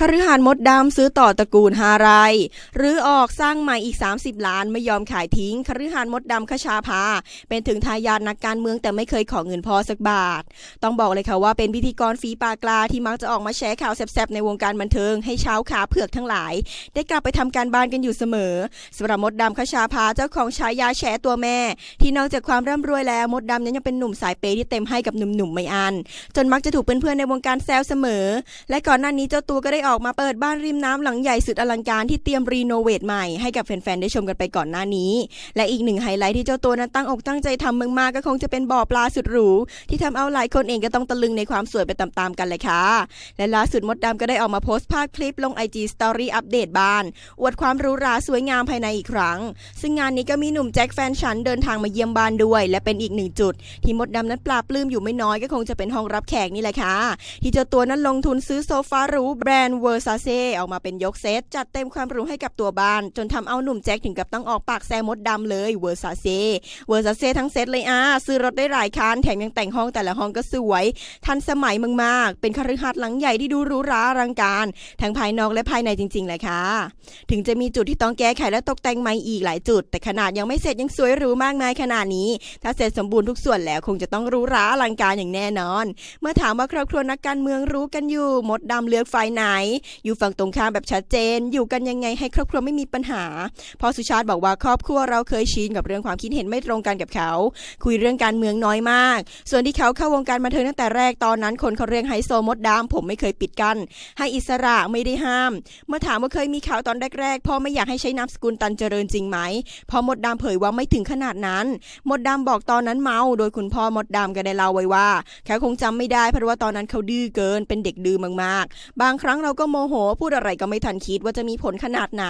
คฤหาสน์มดดำซื้อต่อตระกูลฮารายหรือออกสร้างใหม่อีก 30 ล้านไม่ยอมขายทิ้ง คฤหาสน์มดดำขชาพา เป็นถึงทายาทนักการเมืองแต่ไม่เคยขอเงินพ่อสักบาท ต้องบอกเลยค่ะว่าเป็นพิธีกรฝีปากกลาที่มักจะออกมาแชร์ข่าวแซ่บๆในวงการบันเทิงให้เช้าวขาเผือกทั้งหลาย ได้กลับไปทำการบ้านกันอยู่เสมอสำหรับมดดำขชาพาเจ้าของฉายาแฉตัวแม่ ที่นอกจากความร่ำรวยแล้วมดดำยังเป็นหนุ่มสายเปย์ที่เต็มให้กับหนุ่มๆไม่อันจนมักจะถูกเพื่อนๆในวงการแซวเสมอ และก่อนหน้านี้เจ้าตัวก็ได้ออกมาเปิดบ้านริมน้ำหลังใหญ่สุดอลังการที่เตรียมรีโนเวทใหม่ให้กับแฟนๆได้ชมกันไปก่อนหน้านี้ และอีกหนึ่งไฮไลท์ที่เจ้าตัวนั้นตั้งอกตั้งใจทำมากๆก็คงจะเป็นบ่อปลาสุดหรูที่ทำเอาหลายคนเองก็ต้องตะลึงในความสวยไปตามๆกันเลยค่ะ และล่าสุดมดดำก็ได้ออกมาโพสต์ภาพคลิปลง IG Story อัปเดตบ้าน อวดความหรูหราสวยงามภายในอีกครั้ง ซึ่งงานนี้ก็มีหนุ่มแจ็คแฟนฉันเดินทางมาเยี่ยมบ้านด้วย และเป็นอีกหนึ่งจุด ที่มดดำนั้นปลาบปลื้มอยู่ไม่น้อยก็คงจะเป็นห้องรับแขกนี่แหละค่ะที่เจ้าตัวนั้นลงทุนซื้อโซฟาหรูแบรนด์เวอร์ซาเซ่ออกมาเป็นยกเซต จัดเต็มความหรูให้กับตัวบ้าน จนทำเอาหนุ่มแจ็คถึงกับต้องออกปากแซมดดำเลยเวอร์ซาเซ่เวอร์ซาเซ่ทั้งเซตเลยอะซื้อรถได้หลายคันแถมยังแต่งห้องแต่ละห้องก็สวย ทันสมัยมากๆ เป็นคฤหาสน์หลังใหญ่ที่ดูหรูหราอลังการ ทั้งภายนอกและภายในจริงๆเลยค่ะ ถึงจะมีจุดที่ต้องแก้ไขและตกแต่งใหม่อีกหลายจุด แต่ขนาดยังไม่เสร็จยังสวยหรูมากมายขนาดนี้ ถ้าเสร็จสมบูรณ์ทุกส่วนแล้วคงจะต้องหรู้ราอลังการอย่างแน่นอน เมื่อถามว่าครอบครัวนักการเมืองรู้กันอยู่ มดดำเลือกฝ่ายไหนอยู่ฝั่งตรงข้ามแบบชัดเจน อยู่กันยังไงให้ครอบครัวไม่มีปัญหาพอสุชาติบอกว่าครอบครัวเราเคยชินกับเรื่องความคิดเห็นไม่ตรงกันกับเขา คุยเรื่องการเมืองน้อยมาก ส่วนที่เขาเข้าวงการบันเทิงตั้งแต่แรกตอนนั้น คนเขาเรียกไฮโซมดดำผมไม่เคยปิดกั้นให้อิสระไม่ได้ห้าม เมื่อถามว่าเคยมีข่าวตอนแรกๆพ่อไม่อยากให้ใช้นามสกุลตันเจริญจริงไหมพอมดดำเผยว่าไม่ถึงขนาดนั้น มดดำบอกตอนนั้นเมาโดยคุณพ่อมดดำก็ได้เล่าไว้ว่าเขาคงจำไม่ได้เพราะว่าตอนนั้นเขาดื้อเกินเป็นเด็กดื้อมากๆ บางครั้งเราก็โมโห พูดอะไรก็ไม่ทันคิดว่าจะมีผลขนาดไหน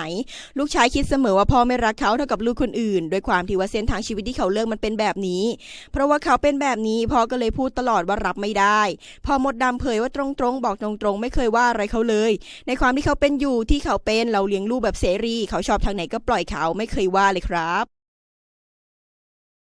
ลูกชายคิดเสมอว่าพ่อไม่รักเขาเท่ากับลูกคนอื่นโดยความที่ว่าเส้นทางชีวิตที่เขาเลือกมันเป็นแบบนี้ เพราะว่าเขาเป็นแบบนี้พ่อก็เลยพูดตลอดว่ารับไม่ได้ พอมดดำเผยว่าตรงๆ บอกตรงๆ ไม่เคยว่าอะไรเขาเลย ในความที่เขาเป็นอยู่ที่เขาเป็นเราเลี้ยงลูกแบบเสรี เขาชอบทางไหนก็ปล่อยเขาไม่เคยว่าเลยครับ